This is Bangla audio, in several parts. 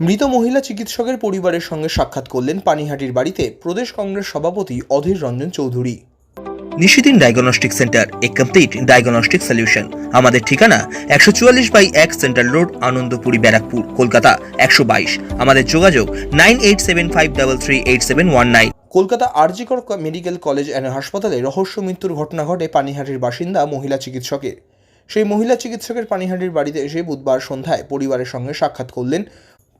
মৃত মহিলা চিকিৎসকের পরিবারের সঙ্গে সাক্ষাৎ করলেন পানিহাটির বাড়িতে প্রদেশ কংগ্রেস সভাপতি অধীর রঞ্জন চৌধুরী। নিশিদিন ডায়াগনস্টিক সেন্টার এ কমপ্লিট ডায়াগনস্টিক সলিউশন। আমাদের ঠিকানা একশো চুয়াল্লিশ বাই এক সেন্ট্রাল রোড আনন্দপুরি ব্যারাকপুর কলকাতা একশো বাইশ। আমাদের যোগাযোগ nine eight seven five double three eight seven one nine. Kolkata RG Kar medical college and হাসপাতালে রহস্য মৃত্যুর ঘটনা ঘটে পানিহাটির বাসিন্দা মহিলা চিকিৎসকের। সেই মহিলা চিকিৎসকের পানিহাটির বাড়িতে এসে বুধবার সন্ধ্যায় পরিবারের সঙ্গে সাক্ষাৎ করলেন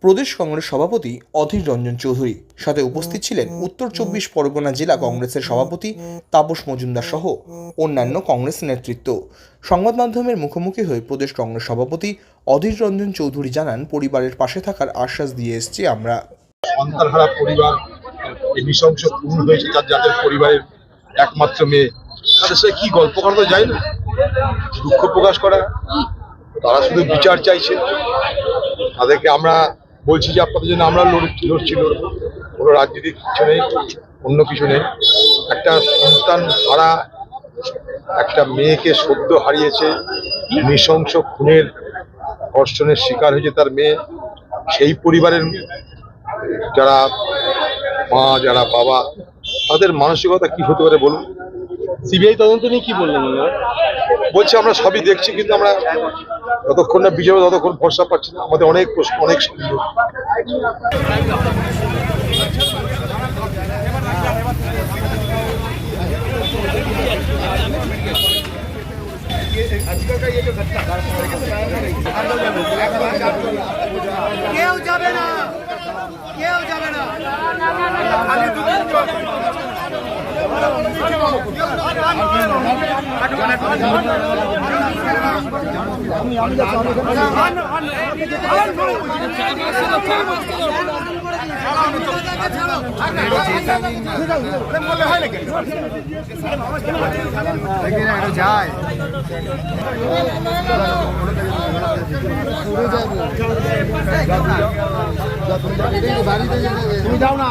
প্রদেশ কংগ্রেস সভাপতি অধীর রঞ্জন চৌধুরী। সাথে উপস্থিত ছিলেন উত্তর চব্বিশ পরগনা জেলা কংগ্রেসের সভাপতি তাপস মজুমদার সহ অন্যান্য কংগ্রেস নেতৃত্ব। সংবাদ মাধ্যমের মুখোমুখি হয়ে প্রদেশ কংগ্রেস সভাপতি অধীর রঞ্জন চৌধুরী জানান, পরিবারের পাশে থাকার আশ্বাস দিয়ে এসছি আমরা। পরিবার, এই নৃশংস হয়েছে যার যাদের পরিবারের একমাত্র মেয়ে। তাদের সাথে কি গল্প করা তো যায় না। দুঃখ প্রকাশ করা। তারা শুধু বিচার চাইছে। তাদেরকে আমরা বলছি যে আপনাদের জন্য আমরা লড়ছি লড়ছি লড়বো। কোনো রাজনীতির কিছু নেই অন্য কিছু নেই। একটা সন্তান হারা একটা মেয়েকে সদ্য হারিয়েছে নৃশংস খুনের ধর্ষণের শিকার হয়েছে তার মেয়ে। সেই পরিবারের যারা মা যারা বাবা তাদের মানসিকতা কি হতে পারে বলুন? সিবিআই তদন্ত নিয়ে কি বললেন বলছি আমরা সবই দেখছি কিন্তু আমরা যতক্ষণ না হবে, ততক্ষণ ভরসা পাচ্ছি না। আমাদের অনেক প্রশ্ন, অনেক কেউ যাবে না, কেউ যাবে না। যায় তুমি যাও না।